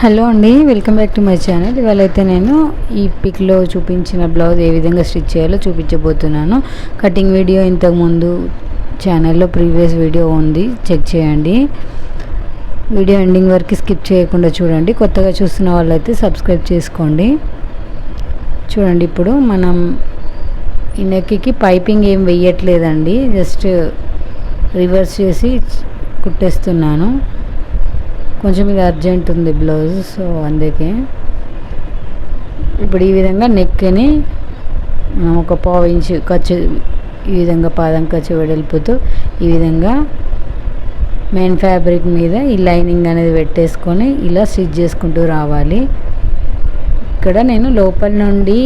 Hello అండి welcome back to my channel. ఇవాళ అయితే నేను ఈ పిక్లో చూపించిన బ్లౌజ్ ఏ విధంగా స్టిచ్ చేయాలో చూపించబోతున్నాను. కటింగ్ వీడియో ఇంతకుముందు ఛానల్లో ప్రీవియస్ వీడియో ఉంది చెక్ చేయండి. వీడియో ఎండింగ్ వరకు స్కిప్ చేయకుండా చూడండి. కొత్తగా చూస్తున్న వాళ్ళైతే సబ్స్క్రైబ్ చేసుకోండి. చూడండి ఇప్పుడు మనం ఈ నెక్కి పైపింగ్ ఏం వెయ్యట్లేదండి. జస్ట్ రివర్స్ చేసి కుట్టేస్తున్నాను. కొంచెం ఇది అర్జెంట్ ఉంది బ్లౌజ్ సో అందుకే. ఇప్పుడు ఈ విధంగా నెక్ని మనం ఒక పావు ఇంచు ఖర్చు ఈ విధంగా పాదం ఖర్చు వెడల్పుతూ ఈ విధంగా మెయిన్ ఫ్యాబ్రిక్ మీద ఈ లైనింగ్ అనేది పెట్టేసుకొని ఇలా స్టిచ్ చేసుకుంటూ రావాలి. ఇక్కడ నేను లోపల నుండి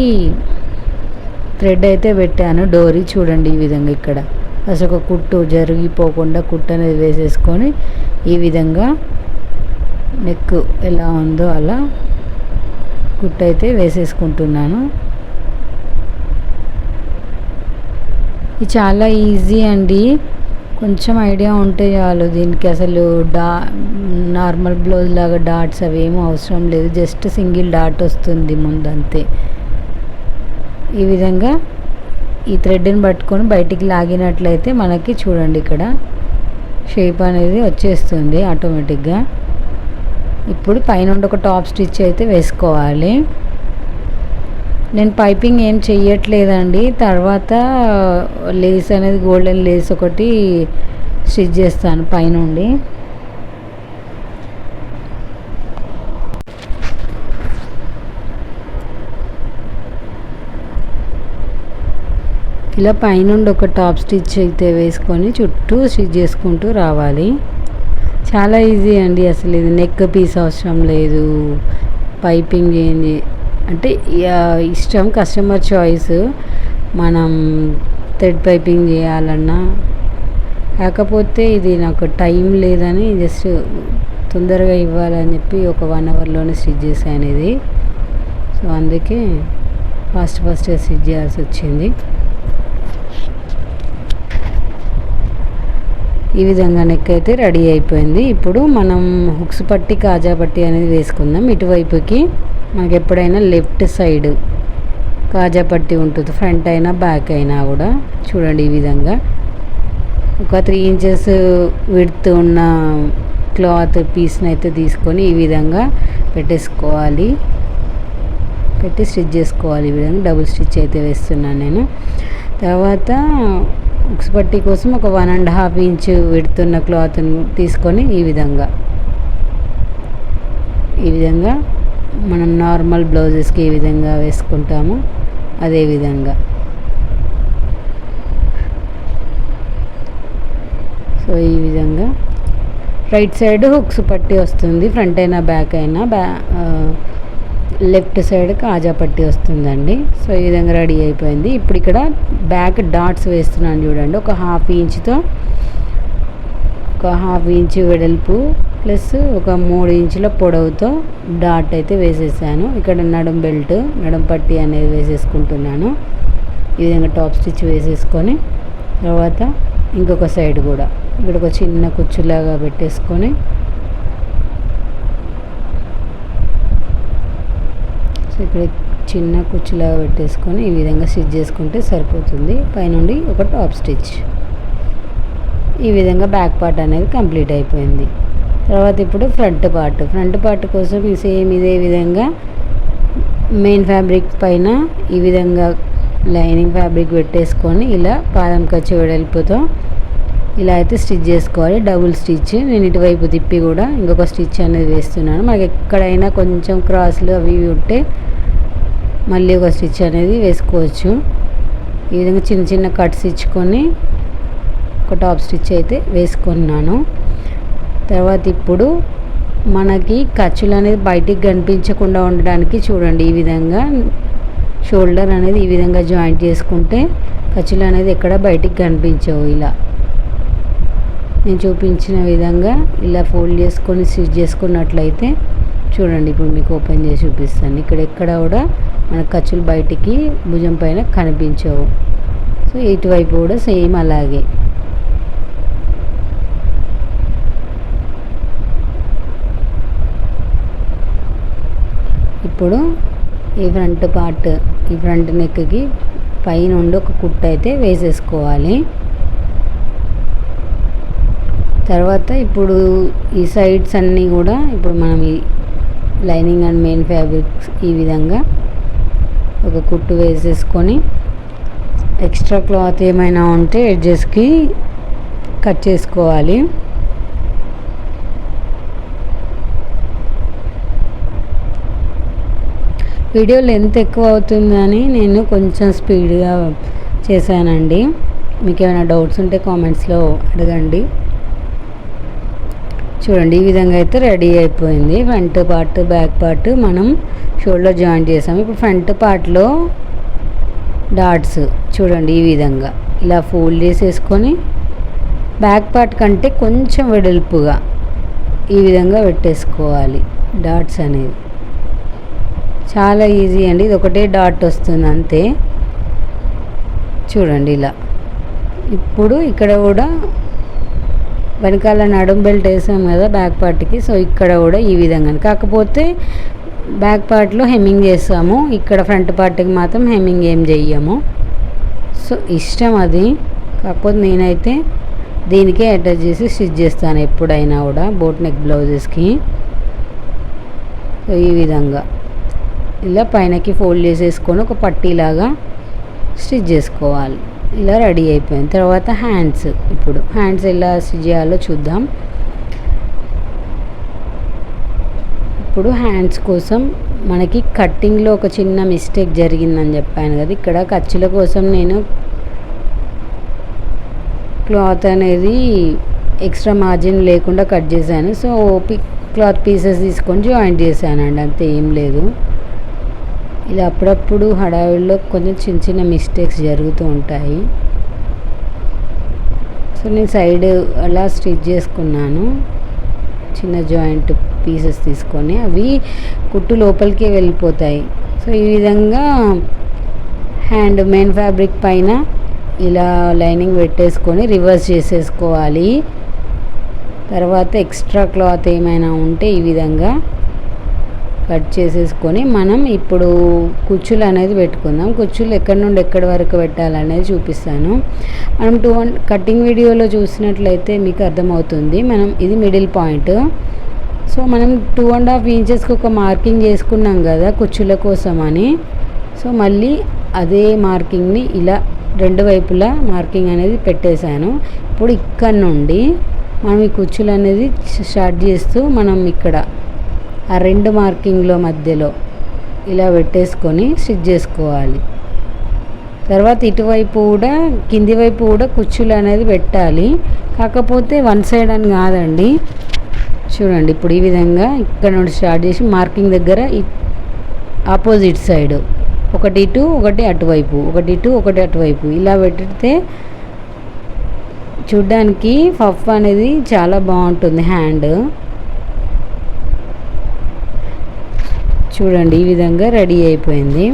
థ్రెడ్ అయితే పెట్టాను డోరీ చూడండి ఈ విధంగా ఇక్కడ. అసలు ఒక కుట్టు జరిగిపోకుండా కుట్టు అనేది వేసేసుకొని ఈ విధంగా నెక్ ఎలా ఉందో అలా కుట్టు అయితే వేసేసుకుంటున్నాను. ఇది చాలా ఈజీ అండి. కొంచెం ఐడియా ఉంటే చాలు దీనికి అసలు డా నార్మల్ బ్లౌజ్ లాగా డాట్స్ అవి ఏమీ అవసరం లేదు. జస్ట్ సింగిల్ డాట్ వస్తుంది ముందు అంతే ఈ విధంగా ఈ థ్రెడ్ని పట్టుకొని బయటికి లాగినట్లయితే మనకి చూడండి ఇక్కడ షేప్ అనేది వచ్చేస్తుంది ఆటోమేటిక్గా. ఇప్పుడు పైన ఒక టాప్ స్టిచ్ అయితే వేసుకోవాలి. నేను పైపింగ్ ఏం చెయ్యట్లేదండి. తర్వాత లేస్ అనేది గోల్డెన్ లేస్ ఒకటి స్టిచ్ చేస్తాను పైనుండి. ఇలా పైనుండి ఒక టాప్ స్టిచ్ అయితే వేసుకొని చుట్టూ స్టిచ్ చేసుకుంటూ రావాలి. చాలా ఈజీ అండి అసలు ఇది. నెక్ పీస్ అవసరం లేదు. పైపింగ్ చేయండి. అంటే ఇష్టం కస్టమర్ చాయిస్ మనం థ్రెడ్ పైపింగ్ చేయాలన్నా. కాకపోతే ఇది నాకు టైం లేదని జస్ట్ తొందరగా ఇవ్వాలని చెప్పి ఒక వన్ అవర్లోనే స్టిచ్ చేశాను ఇది. సో అందుకే ఫాస్ట్ ఫాస్ట్గా స్టిచ్ చేయాల్సి వచ్చింది. ఈ విధంగా నెక్ అయితే రెడీ అయిపోయింది. ఇప్పుడు మనం హుక్స్ పట్టి కాజా పట్టి అనేది వేసుకుందాం. ఇటువైపుకి మనకి ఎప్పుడైనా లెఫ్ట్ సైడ్ కాజా పట్టి ఉంటుంది. ఫ్రంట్ అయినా బ్యాక్ అయినా కూడా చూడండి ఈ విధంగా. ఒక త్రీ ఇంచెస్ విడ్త్ ఉన్న క్లాత్ పీస్ని అయితే తీసుకొని ఈ విధంగా పెట్టేసుకోవాలి. పెట్టి స్టిచ్ చేసుకోవాలి. ఈ విధంగా డబుల్ స్టిచ్ అయితే వేస్తున్నాను నేను. తర్వాత ఉక్స్ పట్టి కోసం ఒక వన్ అండ్ హాఫ్ ఇంచ్ విడుతున్న క్లాత్ని తీసుకొని ఈ విధంగా. ఈ విధంగా మనం నార్మల్ బ్లౌజెస్కి ఏ విధంగా వేసుకుంటామో. అదే విధంగా. సో ఈ విధంగా. రైట్ సైడ్ హుక్స్ పట్టి వస్తుంది ఫ్రంట్ అయినా బ్యాక్ అయినా. బ్యా లెఫ్ట్ సైడ్ కాజా పట్టి వస్తుందండి. సో ఈ విధంగా రెడీ అయిపోయింది. ఇప్పుడు ఇక్కడ బ్యాక్ డాట్స్ వేస్తున్నాను చూడండి. ఒక హాఫ్ ఇంచ్తో ఒక హాఫ్ ఇంచ్ వెడల్పు ప్లస్ ఒక మూడు ఇంచుల పొడవుతో డాట్ అయితే వేసేసాను. ఇక్కడ నడుం బెల్ట్ నడుం పట్టి అనేది వేసేసుకుంటున్నాను. ఈ విధంగా టాప్ స్టిచ్ వేసేసుకొని తర్వాత ఇంకొక సైడ్ కూడా. ఇక్కడ ఒక చిన్న కుచ్చులాగా పెట్టేసుకొని సో ఇక్కడ చిన్న కుర్చీలాగా పెట్టేసుకొని ఈ విధంగా స్టిచ్ చేసుకుంటే సరిపోతుంది. పైనుండి ఒక టాప్ స్టిచ్. ఈ విధంగా బ్యాక్ పార్ట్ అనేది కంప్లీట్ అయిపోయింది. తర్వాత ఇప్పుడు ఫ్రంట్ పార్ట్. ఫ్రంట్ పార్ట్ కోసం ఈ సేమ్ ఇదే విధంగా మెయిన్ ఫ్యాబ్రిక్ పైన ఈ విధంగా లైనింగ్ ఫ్యాబ్రిక్ పెట్టేసుకొని ఇలా పాదం ఖర్చు వెడల్పుతో ఇలా అయితే స్టిచ్ చేసుకోవాలి. Double stitch. నేను ఇటువైపు తిప్పి కూడా ఇంకొక స్టిచ్ అనేది వేస్తున్నాను. మనకి ఎక్కడైనా కొంచెం క్రాస్లు అవి ఇవి ఉంటే మళ్ళీ ఒక స్టిచ్ అనేది వేసుకోవచ్చు. ఈ విధంగా చిన్న చిన్న కట్స్ ఇచ్చుకొని ఒక టాప్ స్టిచ్ అయితే వేసుకున్నాను. తర్వాత ఇప్పుడు మనకి ఖర్చులు అనేది బయటికి కనిపించకుండా ఉండడానికి చూడండి. ఈ విధంగా షోల్డర్ అనేది ఈ విధంగా జాయింట్ చేసుకుంటే ఖర్చులు అనేది ఎక్కడ బయటికి కనిపించవు ఇలా. నేను చూపించిన విధంగా ఇలా ఫోల్డ్ చేసుకొని స్టిచ్ చేసుకున్నట్లయితే చూడండి ఇప్పుడు మీకు ఓపెన్ చేసి చూపిస్తాను. ఇక్కడ ఎక్కడ కూడా మన ఖర్చులు బయటికి భుజం పైన కనిపించవు. సో ఇటువైపు కూడా సేమ్ అలాగే. ఇప్పుడు ఈ ఫ్రంట్ పార్ట్ ఈ ఫ్రంట్ నెక్కి పైనుండి ఒక కుట్టు అయితే వేసేసుకోవాలి. తర్వాత ఇప్పుడు ఈ సైడ్స్ అన్నీ కూడా ఇప్పుడు మనం ఈ లైనింగ్ అండ్ మెయిన్ ఫ్యాబ్రిక్స్ ఈ విధంగా ఒక కుట్టు వేసేసుకొని ఎక్స్ట్రా క్లాత్ ఏమైనా ఉంటే ఎడ్జెస్కి కట్ చేసుకోవాలి. వీడియో లెంత్ ఎక్కువ అవుతుందని నేను కొంచెం స్పీడ్గా చేశానండి. మీకు ఏమైనా డౌట్స్ ఉంటే కామెంట్స్లో అడగండి. చూడండి ఈ విధంగా అయితే రెడీ అయిపోయింది. ఫ్రంట్ పార్ట్ బ్యాక్ పార్ట్ మనం షోల్డర్ జాయింట్ చేసాము. ఇప్పుడు ఫ్రంట్ పార్ట్లో డాట్స్ చూడండి ఈ విధంగా. ఇలా ఫోల్డ్ చేసేసుకొని బ్యాక్ పార్ట్ కంటే కొంచెం వెడల్పుగా ఈ విధంగా పెట్టేసుకోవాలి డాట్స్ అనేది చాలా ఈజీ అండి. ఇది ఒకటే డాట్ వస్తుంది అంతే. చూడండి ఇలా. ఇప్పుడు ఇక్కడ కూడా వెనకాల నడుం బెల్ట్ వేసాం కదా బ్యాక్ పార్ట్కి సో ఇక్కడ కూడా ఈ విధంగా కాకపోతే బ్యాక్ పార్ట్లో హెమ్మింగ్ చేస్తాము ఇక్కడ ఫ్రంట్ పార్ట్కి మాత్రం హెమ్మింగ్ ఏం చెయ్యము. సో ఇష్టం అది. కాకపోతే నేనైతే దీనికే అటాచ్ చేసి స్టిచ్ చేస్తాను ఎప్పుడైనా కూడా బోట్ నెక్ బ్లౌజెస్కి. సో ఈ విధంగా. ఇలా పైనకి ఫోల్డ్ చేసేసుకొని ఒక పట్టీలాగా స్టిచ్ చేసుకోవాలి. ఇలా రెడీ అయిపోయింది. తర్వాత హ్యాండ్స్ ఇప్పుడు. హ్యాండ్స్ ఎలా స్టిచ్ చేయాలో చూద్దాం. ఇప్పుడు హ్యాండ్స్ కోసం మనకి కట్టింగ్లో ఒక చిన్న మిస్టేక్ జరిగిందని చెప్పాను కదా. ఇక్కడ ఖర్చుల కోసం నేను క్లాత్ అనేది ఎక్స్ట్రా మార్జిన్ లేకుండా కట్ చేశాను. సో క్లాత్ పీసెస్ తీసుకొని జాయింట్ చేశానండి. అంతే ఏం లేదు. ఇలా అప్పుడప్పుడు హడావిడిలో కొంచెం చిన్న చిన్న మిస్టేక్స్ జరుగుతూ ఉంటాయి. సో నేను సైడ్ అలా స్టిచ్ చేసుకున్నాను. చిన్న జాయింట్ పీసెస్ తీసుకొని. అవి కుట్టు లోపలికి వెళ్ళిపోతాయి. సో ఈ విధంగా హ్యాండ్ మెయిన్ ఫ్యాబ్రిక్ పైన ఇలా లైనింగ్ పెట్టేసుకొని రివర్స్ చేసేసుకోవాలి. తర్వాత ఎక్స్ట్రా క్లాత్ ఏమైనా ఉంటే ఈ విధంగా కట్ చేసేసుకొని మనం ఇప్పుడు కుచ్చులు అనేది పెట్టుకుందాం. కుచ్చులు ఎక్కడి నుండి ఎక్కడి వరకు పెట్టాలనేది చూపిస్తాను. మనం టూ వన్ కటింగ్ వీడియోలో చూసినట్లయితే మీకు అర్థమవుతుంది. మనం ఇది మిడిల్ పాయింట్. సో మనం టూ అండ్ హాఫ్ ఇంచెస్కి ఒక మార్కింగ్ చేసుకున్నాం కదా కుచ్చుల కోసం అని. సో మళ్ళీ అదే మార్కింగ్ని ఇలా రెండు వైపులా మార్కింగ్ అనేది పెట్టేశాను. ఇప్పుడు ఇక్కడ నుండి మనం ఈ కుచ్చులు అనేది స్టార్ట్ చేస్తూ మనం ఇక్కడ ఆ రెండు మార్కింగ్లో మధ్యలో ఇలా పెట్టేసుకొని స్టిచ్ చేసుకోవాలి. తర్వాత ఇటువైపు కూడా కింది వైపు కూడా కుచ్చులు అనేది పెట్టాలి. కాకపోతే వన్ సైడ్ అని కాదండి. చూడండి ఇప్పుడు ఈ విధంగా ఇక్కడ నుండి స్టార్ట్ చేసి మార్కింగ్ దగ్గర ఆపోజిట్ సైడ్. ఒకటి ఇటు ఒకటి అటువైపు ఒకటి ఇటు ఒకటి అటువైపు. ఇలా పెట్టితే చూడ్డానికి ఫఫ్ అనేది చాలా బాగుంటుంది హ్యాండ్. చూడండి ఈ విధంగా రెడీ అయిపోయింది.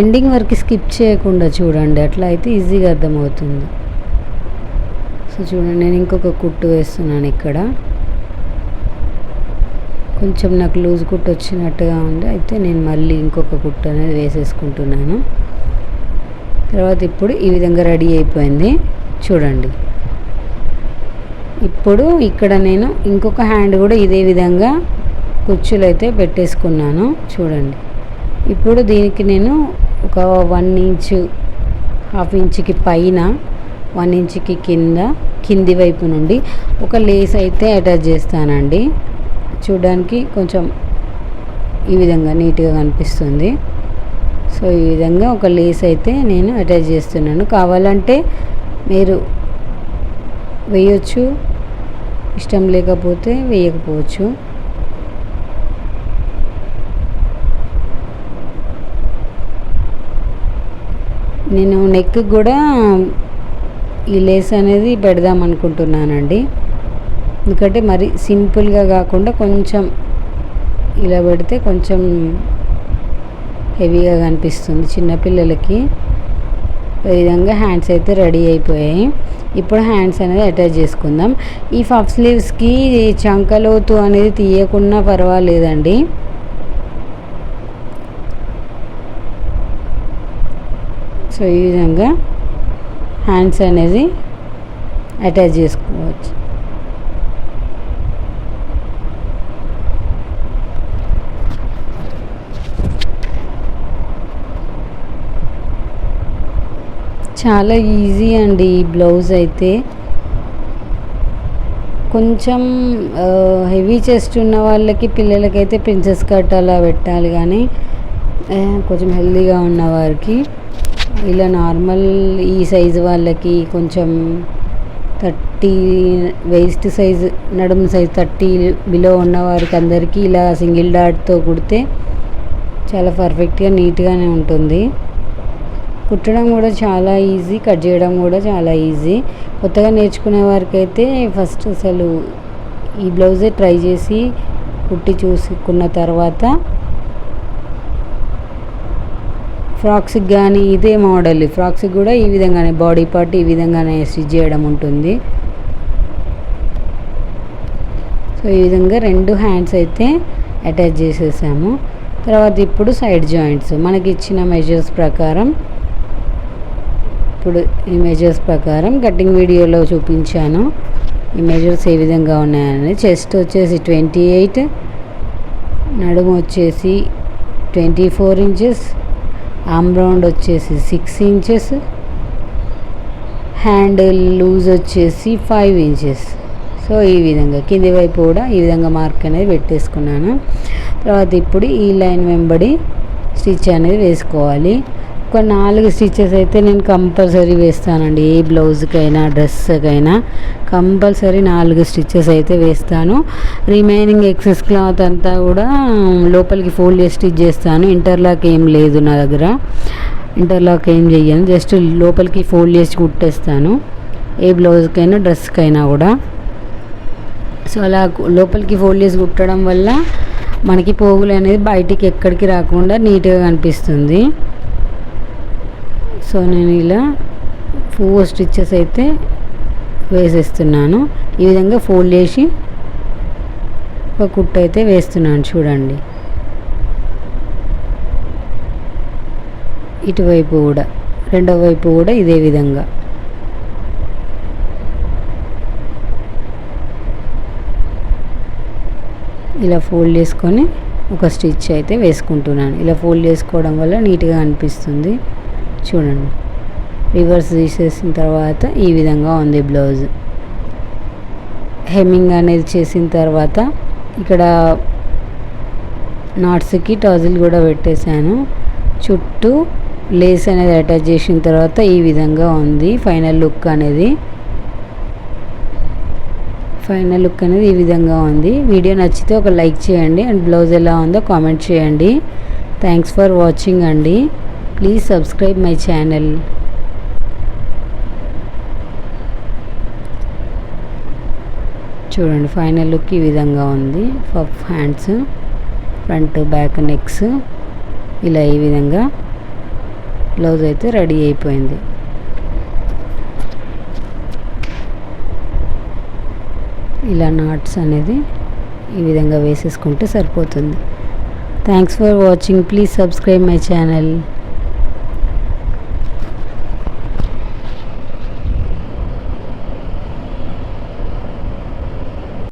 ఎండింగ్ వరకు స్కిప్ చేయకుండా చూడండి అట్లా అయితే ఈజీగా అర్థమవుతుంది. సో చూడండి నేను ఇంకొక కుట్టు వేస్తున్నాను ఇక్కడ. కొంచెం నాకు లూజ్ కుట్టు వచ్చినట్టుగా ఉంది అయితే నేను మళ్ళీ ఇంకొక కుట్టు అనేది వేసేసుకుంటున్నాను. తర్వాత ఇప్పుడు ఈ విధంగా రెడీ అయిపోయింది చూడండి. ఇప్పుడు ఇక్కడ నేను ఇంకొక హ్యాండ్ కూడా ఇదే విధంగా కుచ్చులు అయితే పెట్టేసుకున్నాను. చూడండి. ఇప్పుడు దీనికి నేను ఒక వన్ ఇంచు హాఫ్ ఇంచుకి పైన వన్ ఇంచుకి కింద కింది వైపు నుండి ఒక లేస్ అయితే అటాచ్ చేస్తానండి. చూడడానికి కొంచెం ఈ విధంగా నీట్గా కనిపిస్తుంది. సో ఈ విధంగా ఒక లేస్ అయితే నేను అటాచ్ చేస్తున్నాను. కావాలంటే మీరు వేయొచ్చు. ఇష్టం లేకపోతే వేయకపోవచ్చు. నేను నెక్ కూడా ఈ లేస్ అనేది పెడదాం అనుకుంటున్నానండి. ఎందుకంటే మరి సింపుల్గా కాకుండా కొంచెం ఇలా పెడితే కొంచెం హెవీగా కనిపిస్తుంది చిన్నపిల్లలకి ఈ విధంగా హ్యాండ్స్ అయితే రెడీ అయిపోయాయి. ఇప్పుడు హ్యాండ్స్ అనేది అటాచ్ చేసుకుందాం. ఈ పఫ్ స్లీవ్స్కి చంకలోతు అనేది తీయకున్నా పర్వాలేదండి. సో ఈ విధంగా హ్యాండ్స్ అనేది అటాచ్ చేసుకోవచ్చు. చాలా ఈజీ అండి ఈ బ్లౌజ్ అయితే. కొంచెం హెవీ చెస్ట్ ఉన్న వాళ్ళకి పిల్లలకైతే ప్రిన్సెస్ కట్ అలా పెట్టాలి కానీ కొంచెం హెల్దీగా ఉన్న వారికి. ఇలా నార్మల్ ఈ సైజు వాళ్ళకి కొంచెం థర్టీ వేస్ట్ సైజ్ నడుము సైజ్ థర్టీ బిలో ఉన్న వారికి అందరికీ ఇలా సింగిల్ డాట్తో కుడితే చాలా పర్ఫెక్ట్గా నీట్గానే ఉంటుంది. కుట్టడం కూడా చాలా ఈజీ కట్ చేయడం కూడా చాలా ఈజీ. కొత్తగా నేర్చుకునే వారికి అయితే ఫస్ట్ అసలు ఈ బ్లౌజే ట్రై చేసి కుట్టి చూసుకున్న తర్వాత ఫ్రాక్స్కి కానీ ఇదే మోడల్. ఫ్రాక్స్కి కూడా ఈ విధంగానే బాడీ పార్ట్ ఈ విధంగానే స్టిచ్ చేయడం ఉంటుంది. సో ఈ విధంగా రెండు హ్యాండ్స్ అయితే అటాచ్ చేసేసాము. తర్వాత ఇప్పుడు సైడ్ జాయింట్స్. మనకి ఇచ్చిన మెజర్స్ ప్రకారం ఇప్పుడు ఈ మెజర్స్ ప్రకారం కటింగ్ వీడియోలో చూపించాను. ఈ మెజర్స్ ఏ విధంగా ఉన్నాయని చెస్ట్ వచ్చేసి ట్వంటీ ఎయిట్ నడుము వచ్చేసి twenty four inches arm round వచ్చేసి సిక్స్ ఇంచెస్ హ్యాండ్ లూజ్ వచ్చేసి ఫైవ్ ఇంచెస్ సో ఈ విధంగా కింది వైపు కూడా ఈ విధంగా మార్క్ అనేది పెట్టేసుకున్నాను. తర్వాత ఇప్పుడు ఈ లైన్ వెంబడి స్టిచ్ అనేది వేసుకోవాలి. ఒక నాలుగు స్టిచెస్ అయితే నేను కంపల్సరీ వేస్తానండి. ఏ బ్లౌజ్కైనా డ్రెస్కైనా కంపల్సరీ నాలుగు స్టిచెస్ అయితే వేస్తాను. రిమైనింగ్ ఎక్సెస్ క్లాత్ అంతా కూడా లోపలికి ఫోల్డ్ చేసి స్టిచ్ చేస్తాను. ఇంటర్లాక్ ఏం లేదు నా దగ్గర. ఇంటర్లాక్ ఏం చెయ్యను. జస్ట్ లోపలికి ఫోల్డ్ చేసి కుట్టేస్తాను. ఏ బ్లౌజ్కైనా డ్రెస్కైనా కూడా. సో అలా లోపలికి ఫోల్డ్ చేసి కుట్టడం వల్ల మనకి పోగులు అనేది బయటికి ఎక్కడికి రాకుండా నీట్గా కనిపిస్తుంది. సో నేను ఇలా ఫోర్ స్టిచ్చెస్ అయితే వేసేస్తున్నాను. ఈ విధంగా ఫోల్డ్ చేసి ఒక కుట్టు అయితే వేస్తున్నాను చూడండి. ఇటువైపు కూడా రెండో వైపు కూడా ఇదే విధంగా. ఇలా ఫోల్డ్ చేసుకొని ఒక స్టిచ్ అయితే వేసుకుంటున్నాను. ఇలా ఫోల్డ్ చేసుకోవడం వల్ల నీట్గా అనిపిస్తుంది. చూడండి. రివర్స్ తీసేసిన తర్వాత ఈ విధంగా ఉంది బ్లౌజ్. హెమ్మింగ్ అనేది చేసిన తర్వాత ఇక్కడ నాట్స్కి టాజిల్ కూడా పెట్టేశాను. చుట్టూ లేస్ అనేది అటాచ్ చేసిన తర్వాత ఈ విధంగా ఉంది. ఫైనల్ లుక్ అనేది. ఫైనల్ లుక్ అనేది ఈ విధంగా ఉంది. వీడియో నచ్చితే ఒక లైక్ చేయండి. అండ్ బ్లౌజ్ ఎలా ఉందో కామెంట్ చేయండి. థ్యాంక్స్ ఫర్ వాచింగ్ అండి. ప్లీజ్ సబ్స్క్రైబ్ మై ఛానల్ చూడండి ఫైనల్ లుక్ ఈ విధంగా ఉంది. Puff hands front back necks ఇలా ఈ విధంగా బ్లౌజ్ అయితే రెడీ అయిపోయింది. ఇలా నాట్స్ అనేది ఈ విధంగా వేసేసుకుంటే సరిపోతుంది. Thanks for watching please subscribe my channel